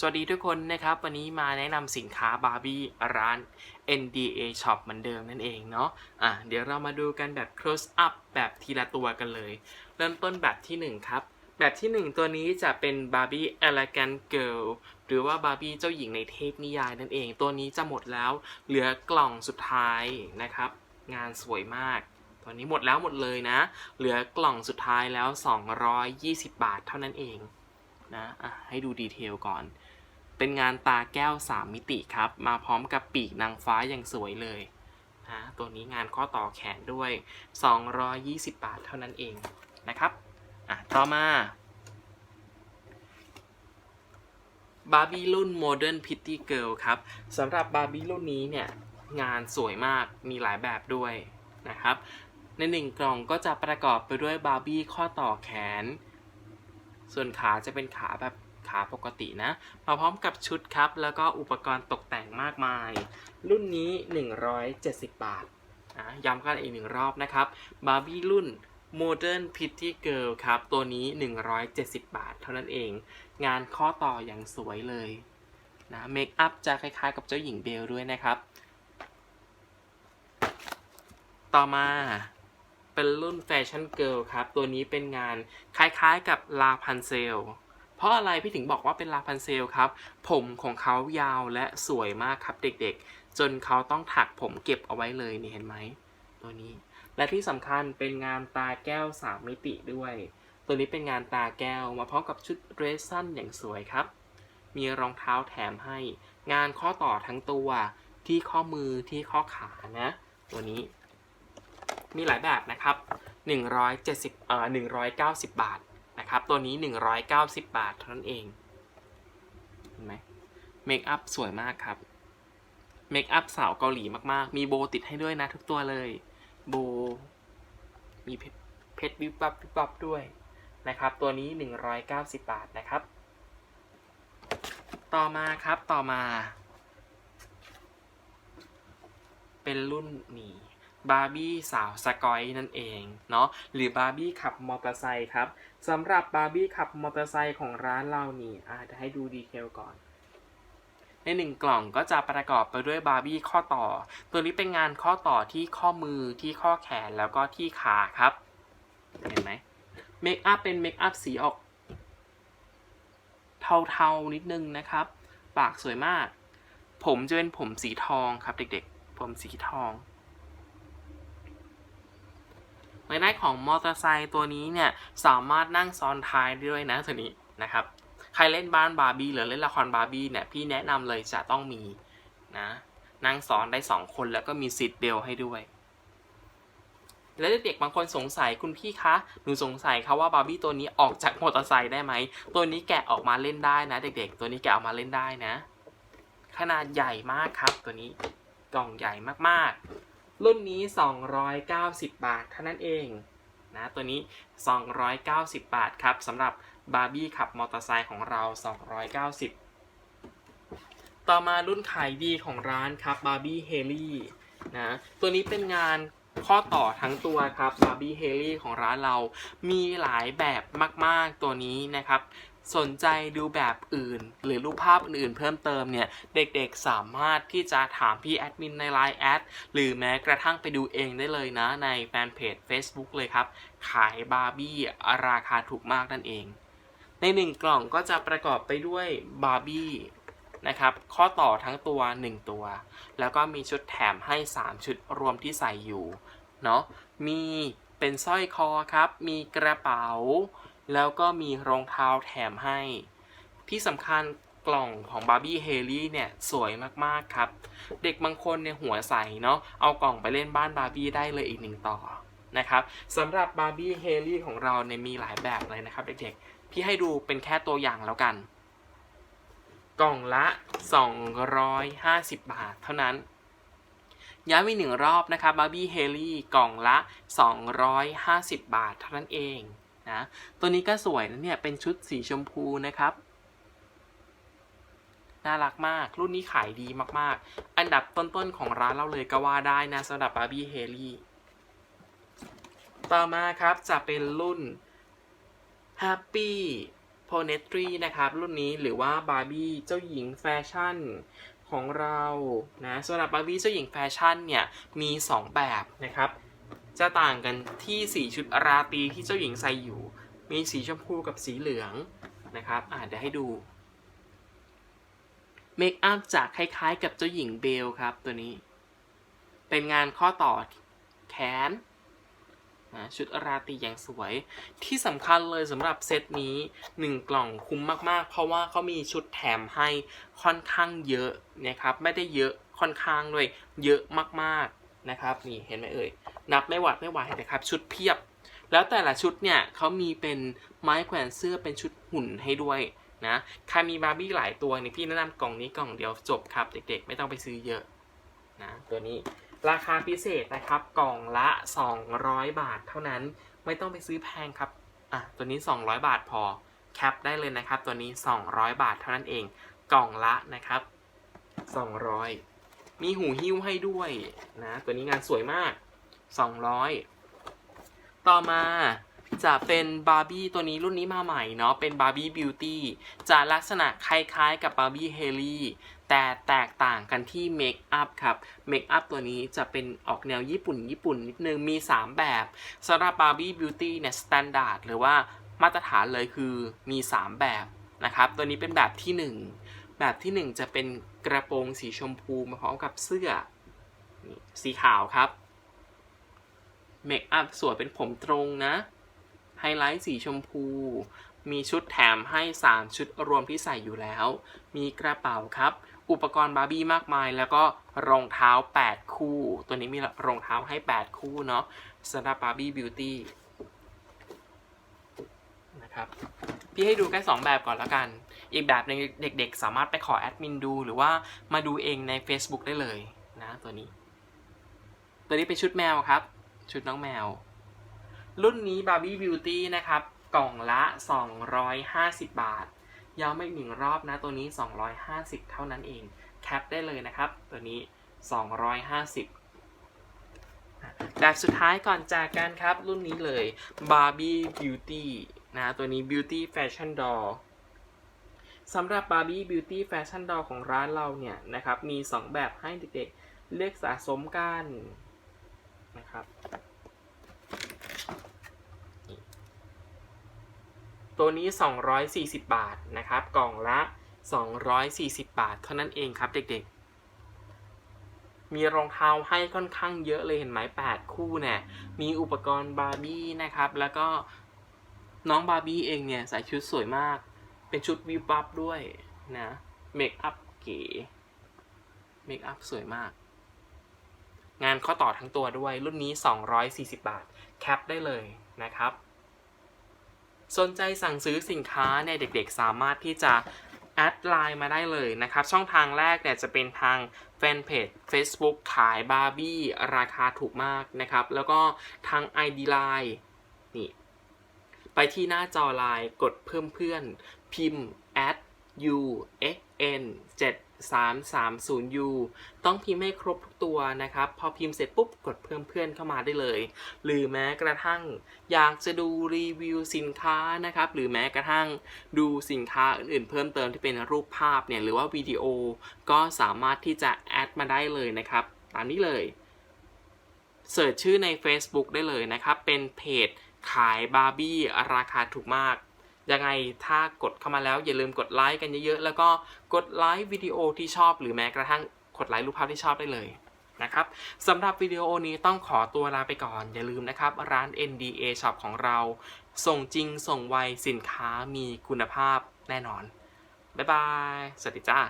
สวัสดีทุกคนนะครับ วันนี้มาแนะนำสินค้าบาร์บี้ร้าน NDA Shop เหมือนเดิมนั่นเองเนาะอะเดี๋ยวเรามาดูกันแบบ close up แบบทีละตัวกันเลย เริ่มต้นแบบที่ 1 ครับ แบบที่ 1 ตัวนี้จะเป็น Barbie Elegant Girl หรือว่า Barbie เจ้าหญิงในเทพนิยายนั่นเอง ตัวนี้จะหมดแล้วเหลือกล่องสุดท้ายนะครับ งานสวยมากตัวนี้หมดแล้วหมดเลยนะ เหลือกล่องสุดท้ายแล้ว 220 บาทเท่านั้นเองนะ อะ ให้ดูดีเทลก่อน เป็นงานตาแก้ว 3 มิติครับ มาพร้อมกับปีกนางฟ้าอย่างสวยเลยนะตัวนี้งานข้อต่อแขนด้วย 220 บาทเท่านั้นเองนะครับอะต่อมาบาร์บี้รุ่น Modern Pretty Girl ครับสำหรับบาร์บี้รุ่นนี้เนี่ยงานสวยมากมีหลายแบบด้วยนะครับ ในหนึ่งกล่องก็จะประกอบไปด้วยบาร์บี้ข้อต่อแขน ส่วนขาจะเป็นขาแบบ ขาปกตินะ มาพร้อมกับชุดครับ แล้วก็อุปกรณ์ตกแต่งมากมาย รุ่นนี้ 170 บาทอะย้ำกันอีกหนึ่งรอบนะครับบาร์บี้รุ่น Modern Pretty Girl ครับ ตัวนี้ 170 บาท เท่านั้นเอง งานข้อต่ออย่างสวยเลยนะเมคอัพจะคล้ายๆ กับเจ้าหญิงเบลด้วยนะครับ ต่อมาเป็นรุ่นแฟชั่นเกิลครับ ตัวนี้เป็นงานคล้ายๆกับลาพันเซล เพราะอะไรพี่ถึงบอกว่าเป็นลาพันเซลครับ ผมของเขายาวและสวยมากครับเด็กๆ จนเขาต้องถักผมเก็บเอาไว้เลยนี่เห็นไหมตัวนี้ และที่สำคัญเป็นงานตาแก้ว 3 มิติด้วย ตัวนี้เป็นงานตาแก้วมาพร้อมกับชุดเรสสั้นอย่างสวยครับ มีรองเท้าแถมให้ งานข้อต่อทั้งตัวที่ข้อมือที่ข้อขานะ ตัวนี้มีหลายแบบนะครับ 170เอ่อ190 บาท นะครับ ตัวนี้ 190 บาทเท่านั้นเอง เห็นไหมเมคอัพสวยมากครับ เมคอัพสาวเกาหลีมากๆ มีโบติดให้ด้วยนะทุกตัวเลย โบ มีเพชรเพชรวิบวับวิบวับด้วยนะครับ ตัวนี้ 190 บาทนะครับ ต่อมาครับ ต่อมา เป็นรุ่นนี้ บาร์บี้สาวสกอยนั่นเองเนาะหรือบาร์บี้ขับมอเตอร์ไซค์ครับสำหรับบาร์บี้ขับมอเตอร์ไซค์ของร้านเรานี่อะเดี๋ยวให้ดูดีเทลก่อน ในหนึ่งกล่องก็จะประกอบไปด้วยบาร์บี้ข้อต่อ ตัวนี้เป็นงานข้อต่อที่ข้อมือที่ข้อแขนแล้วก็ที่ขาครับ เห็นไหมเมคอัพเป็นเมคอัพสีออก เทาๆนิดนึงนะครับ ปากสวยมาก ผมจะเป็นผมสีทองครับเด็กๆ ผมสีทอง ในด้นของมอเตอร์ไซค์ตัวนี้เนี่ยสามารถนั่งซ้อนท้ายได้ด้วยนะตัวนี้นะครับใครเล่นบ้านบาร์บี้หรือเล่นละครบาร์บี้เนี่ยพี่แนะนำเลยจะต้องมีนะนั่งซ้อนได้ 2 คนแล้วก็มีซีทเบลให้ด้วยแล้วเด็กๆบางคนสงสัยคุณพี่คะ หนูสงสัยค่ะว่าบาร์บี้ตัวนี้ออกจากมอเตอร์ไซค์ได้ไหม ตัวนี้แกะออกมาเล่นได้นะ เด็กๆ ตัวนี้แกะออกมาเล่นได้นะ ขนาดใหญ่มากครับตัวนี้กล่องใหญ่มากๆ รุ่นนี้ 290 บาทเท่านั้นเองนะตัวนี้ 290 บาทครับสำหรับบาร์บี้ขับมอเตอร์ไซค์ของเรา 290 ต่อมารุ่นขายดีของร้านครับบาร์บี้เฮลี่นะตัวนี้เป็นงานข้อต่อทั้งตัวครับบาร์บี้เฮลี่ของร้านเรา มีหลายแบบมาก ๆ ตัวนี้นะครับ สนใจดูแบบอื่น หรือรูปภาพอื่นๆเพิ่มเติมเนี่ย เด็กๆสามารถที่จะถามพี่แอดมินใน Line แอดหรือแม้กระทั่งไปดูเองได้เลยนะในแฟนเพจ Facebook เลยครับ ขายบาร์บี้ราคาถูกมากนั่นเอง ในหนึ่งกล่องก็จะประกอบไปด้วยบาร์บี้นะครับ ข้อต่อทั้งตัว 1 ตัว แล้วก็มีชุดแถมให้ 3 ชุดรวมที่ใส่อยู่ เนาะมีเป็นสร้อยคอครับ มีกระเป๋า แล้วก็มีรองเท้าแถมให้ ที่สำคัญกล่องของบาร์บี้เฮลี่เนี่ยสวยมากๆครับ เด็กบางคนเนี่ยหัวใสเนาะเอากล่องไปเล่นบ้านบาร์บี้ได้เลยอีกหนึ่งต่อนะครับสำหรับบาร์บี้เฮลี่ของเราเนี่ยมีหลายแบบเลยนะครับเด็กๆ พี่ให้ดูเป็นแค่ตัวอย่างแล้วกัน กล่องละ 250 บาทเท่านั้นย้ำอีกหนึ่งรอบนะครับบาร์บี้เฮลี่กล่องละ 250 บาทเท่านั้นเอง นะ ตัวนี้ก็สวยนะเนี่ย เป็นชุดสีชมพูนะครับ น่ารักมาก รุ่นนี้ขายดีมากๆ อันดับต้นๆของร้านเราเลยก็ว่าได้นะสำหรับบาร์บี้เฮลี่ ต่อมาครับจะเป็นรุ่น Happy โพเนตรีนะครับ รุ่นนี้หรือว่าบาร์บี้เจ้าหญิงแฟชั่นของเรา นะสำหรับบาร์บี้เจ้าหญิงแฟชั่นเนี่ย มี 2 แบบนะครับ จะต่างกันที่สีชุดราตรีที่เจ้าหญิงใส่อยู่ มีสีชมพูกับสีเหลืองนะครับอ่าเดี๋ยวให้ดูเมคอัพจะคล้ายๆ กับเจ้าหญิงเบลครับตัวนี้ เป็นงานข้อต่อแขนนะชุดราตรีอย่างสวย ที่สำคัญเลยสำหรับเซตนี้ 1 กล่องคุ้มมากๆ เพราะว่าเขามีชุดแถมให้ค่อนข้างเยอะนะครับ ไม่ได้เยอะค่อนข้างด้วยเยอะมากๆนะครับ นี่เห็นไหมเอ่ย นับไม่หวัดไม่ไหวนะครับ ชุดเพียบ แล้วแต่ละชุดเนี่ยเขามีเป็นไม้แขวนเสื้อเป็นชุดหุ่นให้ด้วยนะใครมีบาร์บี้หลายตัวเนี่ยพี่แนะนำกล่องนี้กล่องเดียวจบครับ เด็กๆ ไม่ต้องไปซื้อเยอะนะตัวนี้ราคาพิเศษนะครับกล่องละ 200 บาทเท่านั้นไม่ต้องไปซื้อแพงครับอะตัวนี้ 200 บาทพอแคปได้เลยนะครับ ตัวนี้ 200 บาทเท่านั้นเอง กล่องละนะครับ 200 มีหูหิ้วให้ด้วยนะตัวนี้งานสวยมาก 200 ต่อมาจะเป็นบาร์บี้ตัวนี้รุ่นนี้มาใหม่เนาะ เป็นบาร์บี้บิวตี้จะลักษณะคล้ายๆกับบาร์บี้เฮลี่แต่แตกต่างกันที่เมคอัพครับ เมคอัพตัวนี้จะเป็นออกแนวญี่ปุ่น ญี่ปุ่นนิดนึง มี 3 แบบสำหรับบาร์บี้บิวตี้เนี่ยสแตนดาร์ดหรือว่ามาตรฐานเลยคือมี 3 แบบนะครับ ตัวนี้เป็นแบบที่ 1 แบบที่ 1 จะเป็นกระโปรงสีชมพูมาพร้อมกับเสื้อสีขาวครับ เมคอัพสวยเป็นผมตรงนะ ไฮไลท์สีชมพู มีชุดแถมให้ 3 ชุดรวมที่ใส่อยู่แล้ว มีกระเป๋าครับ อุปกรณ์บาร์บี้มากมาย แล้วก็รองเท้า 8 คู่ ตัวนี้มีรองเท้าให้ 8 คู่เนาะสำหรับบาร์บี้บิวตี้นะครับพี่ให้ดูแค่2แบบก่อนแล้วกัน อีกแบบหนึงเด็กๆ สามารถไปขอแอดมินดู หรือว่ามาดูเองใน Facebook ได้เลยนะตัวนี้ ตัวนี้เป็นชุดแมวครับ ชุดน้องแมว รุ่นนี้ Barbie Beauty นะครับ กล่องละ 250 บาท ย้ำอีกหนึ่งรอบนะตัวนี้ 250 เท่านั้นเอง แคปได้เลยนะครับ ตัวนี้ 250 แบบสุดท้ายก่อนจากกันครับ รุ่นนี้เลย Barbie Beauty นะตัวนี้ Beauty Fashion Doll สำหรับ Barbie Beauty Fashion Doll ของร้านเราเนี่ยนะครับ มี 2 แบบให้เด็กๆเลือกสะสมกัน นะครับ ตัวนี้ 240 บาทนะครับ กล่องละ 240 บาท เท่านั้นเองครับเด็กๆ มีรองเท้าให้ค่อนข้างเยอะเลยเห็นไหม8คู่เนี่ยมีอุปกรณ์บาร์บี้นะครับ แล้วก็น้องบาร์บี้เองเนี่ยใส่ชุดสวยมาก เป็นชุดวิบวับด้วยนะ เมคอัพเก๋ เมคอัพสวยมาก งานข้อต่อทั้งตัวด้วยรุ่นนี้ 240 บาท แคปได้เลยนะครับ สนใจสั่งซื้อสินค้าเนี่ยเด็กๆ สามารถที่จะแอดไลน์มาได้เลยนะครับ ช่องทางแรกเนี่ยจะเป็นทางแฟนเพจ Facebook ขายบาร์บี้ราคาถูกมากนะครับ แล้วก็ทาง ID Line นี่ไปที่หน้าจอไลน์กดเพิ่มเพื่อน พิมพ์ add u x n 7 330U ต้องพิมพ์ให้ครบทุกตัวนะครับ พอพิมพ์เสร็จปุ๊บกดเพิ่มเพื่อนเข้ามาได้เลย หรือแม้กระทั่งอยากจะดูรีวิวสินค้านะครับ หรือแม้กระทั่งดูสินค้าอื่นๆ เพิ่มเติมที่เป็นรูปภาพเนี่ยหรือว่าวิดีโอ ก็สามารถที่จะแอดมาได้เลยนะครับ ตามนี้เลยเสิร์ชชื่อใน Facebook ได้เลยนะครับ เป็นเพจขายบาร์บี้ราคาถูกมาก ยังไงถ้ากดเข้ามาแล้วอย่าลืมกดไลค์กันเยอะๆ แล้วก็กดไลค์วิดีโอที่ชอบหรือแม้กระทั่งกดไลค์รูปภาพที่ชอบได้เลยนะครับสำหรับวิดีโอนี้ต้องขอตัวลาไปก่อน อย่าลืมนะครับ ร้าน NDA Shop ของเรา ส่งจริงส่งไวสินค้ามีคุณภาพแน่นอน บ๊ายบาย สวัสดีจ้า